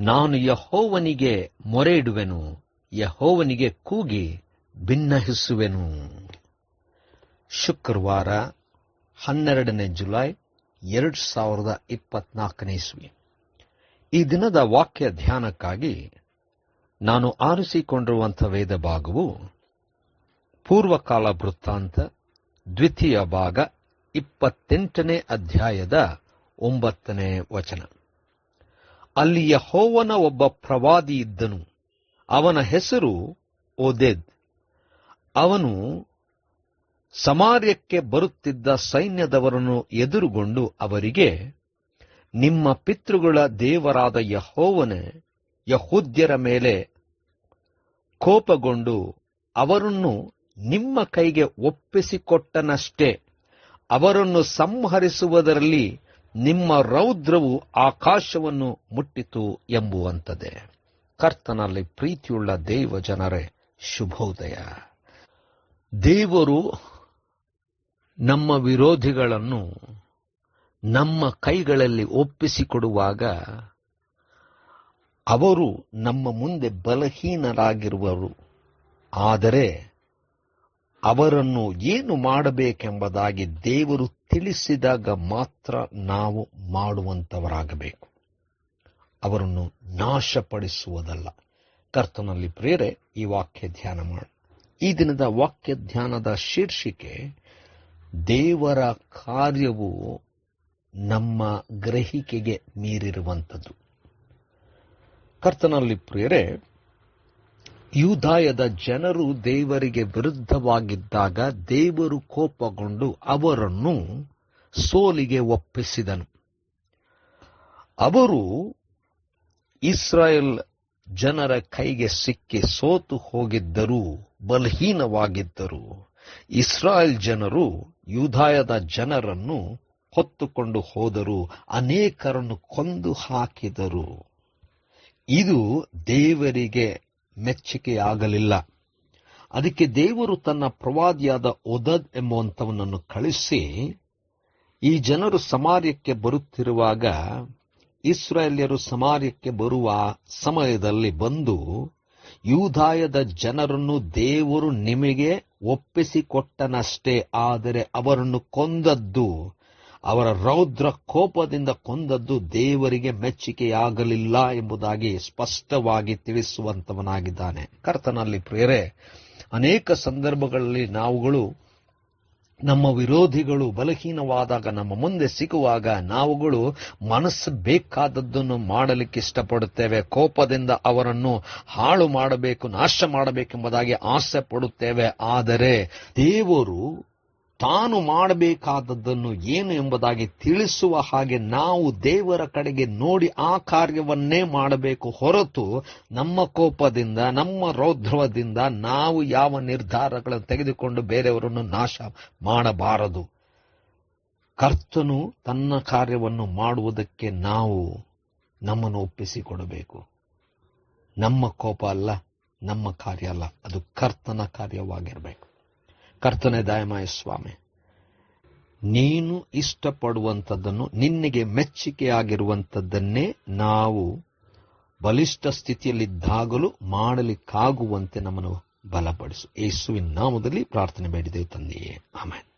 ನಾನು ಯಹೋವನಿಗೆ ಮೊರೆ ಇಡುವೆನು ಯಹೋವನಿಗೆ ಕೂಗಿ ಭಿನ್ನಹಿಸುವೆನು ಶುಕ್ರವಾರ ಹನ್ನೆರಡನೇ ಜುಲೈ ಎರಡು ಸಾವಿರದ ಇಪ್ಪತ್ನಾಲ್ಕನೇ ಇಸ್ವಿ. ಈ ದಿನದ ವಾಕ್ಯ ಧ್ಯಾನಕ್ಕಾಗಿ ನಾನು ಆರಿಸಿಕೊಂಡಿರುವಂಥ ವೇದ ಭಾಗವು ಪೂರ್ವಕಾಲ ವೃತ್ತಾಂತ, ದ್ವಿತೀಯ ಭಾಗ ಇಪ್ಪತ್ತೆಂಟನೇ ಅಧ್ಯಾಯದ ಒಂಬತ್ತನೇ ವಚನ. ಅಲ್ಲಿ ಯಹೋವನ ಒಬ್ಬ ಪ್ರವಾದಿ ಇದ್ದನು. ಅವನ ಹೆಸರು ಓದೆದ್. ಅವನು ಸಮಾರ್ಯಕ್ಕೆ ಬರುತ್ತಿದ್ದ ಸೈನ್ಯದವರನ್ನು ಎದುರುಗೊಂಡು ಅವರಿಗೆ, ನಿಮ್ಮ ಪಿತೃಗಳ ದೇವರಾದ ಯಹೋವನೆ, ಯಹೂದ್ಯರ ಮೇಲೆ ಕೋಪಗೊಂಡು ಅವರನ್ನು ನಿಮ್ಮ ಕೈಗೆ ಒಪ್ಪಿಸಿಕೊಟ್ಟನಷ್ಟೇ. ಅವರನ್ನು ಸಂಹರಿಸುವುದರಲ್ಲಿ ನಿಮ್ಮ ರೌದ್ರವು ಆಕಾಶವನ್ನು ಮುಟ್ಟಿತು ಎಂಬುವಂತದೆ. ಕರ್ತನಲ್ಲಿ ಪ್ರೀತಿಯುಳ್ಳ ದೇವ ಜನರೇ, ಶುಭೋದಯ. ದೇವರು ನಮ್ಮ ವಿರೋಧಿಗಳನ್ನು ನಮ್ಮ ಕೈಗಳಲ್ಲಿ ಒಪ್ಪಿಸಿಕೊಡುವಾಗ ಅವರು ನಮ್ಮ ಮುಂದೆ ಬಲಹೀನರಾಗಿರುವರು. ಆದರೆ ಅವರನ್ನು ಏನು ಮಾಡಬೇಕೆಂಬುದಾಗಿ ದೇವರು ತಿಳಿಸಿದಾಗ ಮಾತ್ರ ನಾವು ಮಾಡುವಂಥವರಾಗಬೇಕು ಅವರನ್ನು ನಾಶಪಡಿಸುವುದಲ್ಲ. ಕರ್ತನಲ್ಲಿ ಪ್ರೇರೆ, ಈ ವಾಕ್ಯ ಧ್ಯಾನ ಮಾಡಿ. ಈ ದಿನದ ವಾಕ್ಯ ಧ್ಯಾನದ ಶೀರ್ಷಿಕೆ, ದೇವರ ಕಾರ್ಯವು ನಮ್ಮ ಗ್ರಹಿಕೆಗೆ ಮೀರಿರುವಂಥದ್ದು. ಕರ್ತನಲ್ಲಿ ಪ್ರಿಯರೇ ಯೂದಾಯದ ಜನರು ದೇವರಿಗೆ ವಿರುದ್ಧವಾಗಿದ್ದಾಗ ದೇವರು ಕೋಪಗೊಂಡು ಅವರನ್ನು ಸೋಲಿಗೆ ಒಪ್ಪಿಸಿದನು. ಅವರು ಇಸ್ರಾಯೇಲ್ ಜನರ ಕೈಗೆ ಸಿಕ್ಕಿ ಸೋತು ಹೋಗಿದ್ದರೂ ಬಲಹೀನವಾಗಿದ್ದರು. ಇಸ್ರಾಯೇಲ್ ಜನರು ಯೂದಾಯದ ಜನರನ್ನು ಹೊತ್ತುಕೊಂಡು ಹೋದರು, ಅನೇಕರನ್ನು ಕೊಂದು ಹಾಕಿದರು. ಇದು ದೇವರಿಗೆ ಮೆಚ್ಚುಗೆಯಾಗಲಿಲ್ಲ ಅದಕ್ಕೆ ದೇವರು ತನ್ನ ಪ್ರವಾದಿಯಾದ ಒದದ್ ಎಂಬುವಂಥವನನ್ನು ಕಳಿಸಿ ಈ ಜನರು ಸಮಾರ್ಯಕ್ಕೆ ಬರುತ್ತಿರುವಾಗ ಇಸ್ರಾಯೇಲ್ಯರು ಸಮಾರ್ಯಕ್ಕೆ ಬರುವ ಸಮಯದಲ್ಲಿ ಬಂದು ಯೂದಾಯದ ಜನರನ್ನು ದೇವರು ನಿಮಗೆ ಒಪ್ಪಿಸಿಕೊಟ್ಟನಷ್ಟೇ, ಆದರೆ ಅವರನ್ನು ಕೊಂದದ್ದು ಅವರ ರೌದ್ರ ಕೋಪದಿಂದ ಕೊಂದದ್ದು ದೇವರಿಗೆ ಮೆಚ್ಚುಗೆಯಾಗಲಿಲ್ಲ ಎಂಬುದಾಗಿ ಸ್ಪಷ್ಟವಾಗಿ ತಿಳಿಸುವಂತವನಾಗಿದ್ದಾನೆ. ಕರ್ತನಲ್ಲಿ ಪ್ರೇರೆ, ಅನೇಕ ಸಂದರ್ಭಗಳಲ್ಲಿ ನಾವುಗಳು ನಮ್ಮ ವಿರೋಧಿಗಳು ಬಲಹೀನವಾದಾಗ ನಮ್ಮ ಮುಂದೆ ಸಿಗುವಾಗ ನಾವುಗಳು ಮನಸ್ಸು ಬೇಕಾದದ್ದನ್ನು ಮಾಡಲಿಕ್ಕೆ ಇಷ್ಟಪಡುತ್ತೇವೆ. ಕೋಪದಿಂದ ಅವರನ್ನು ಹಾಳು ಮಾಡಬೇಕು, ನಾಶ ಮಾಡಬೇಕೆಂಬುದಾಗಿ ಆಸೆ ಪಡುತ್ತೇವೆ. ಆದರೆ ದೇವರು ತಾನು ಮಾಡಬೇಕಾದದ್ದನ್ನು ಏನು ಎಂಬುದಾಗಿ ತಿಳಿಸುವ ಹಾಗೆ ನಾವು ದೇವರ ಕಡೆಗೆ ನೋಡಿ ಆ ಕಾರ್ಯವನ್ನೇ ಮಾಡಬೇಕು ಹೊರತು ನಮ್ಮ ಕೋಪದಿಂದ, ನಮ್ಮ ರೌದ್ರವದಿಂದ ನಾವು ಯಾವ ನಿರ್ಧಾರಗಳನ್ನು ತೆಗೆದುಕೊಂಡು ಬೇರೆಯವರನ್ನು ನಾಶ ಮಾಡಬಾರದು. ಕರ್ತನು ತನ್ನ ಕಾರ್ಯವನ್ನು ಮಾಡುವುದಕ್ಕೆ ನಾವು ನಮ್ಮನ್ನು ಒಪ್ಪಿಸಿಕೊಡಬೇಕು. ನಮ್ಮ ಕೋಪ ಅಲ್ಲ, ನಮ್ಮ ಕಾರ್ಯ ಅಲ್ಲ, ಅದು ಕರ್ತನ ಕಾರ್ಯವಾಗಿರಬೇಕು. ಕರ್ತನೆ ದಯಮಾಯ ಸ್ವಾಮಿ. ನೀನು ಇಷ್ಟಪಡುವಂಥದ್ದನ್ನು, ನಿನ್ನೆಗೆ ಮೆಚ್ಚುಗೆಯಾಗಿರುವಂಥದ್ದನ್ನೇ ನಾವು ಬಲಿಷ್ಠ ಸ್ಥಿತಿಯಲ್ಲಿದ್ದಾಗಲೂ ಮಾಡಲಿಕ್ಕಾಗುವಂತೆ ನಮ್ಮನ್ನು ಬಲಪಡಿಸು. ಯೇಸುವಿನ ನಾಮದಲ್ಲಿ ಪ್ರಾರ್ಥನೆ ಬೇಡಿದೆವು ತಂದೆಯೇ. ಆಮೇಲೆ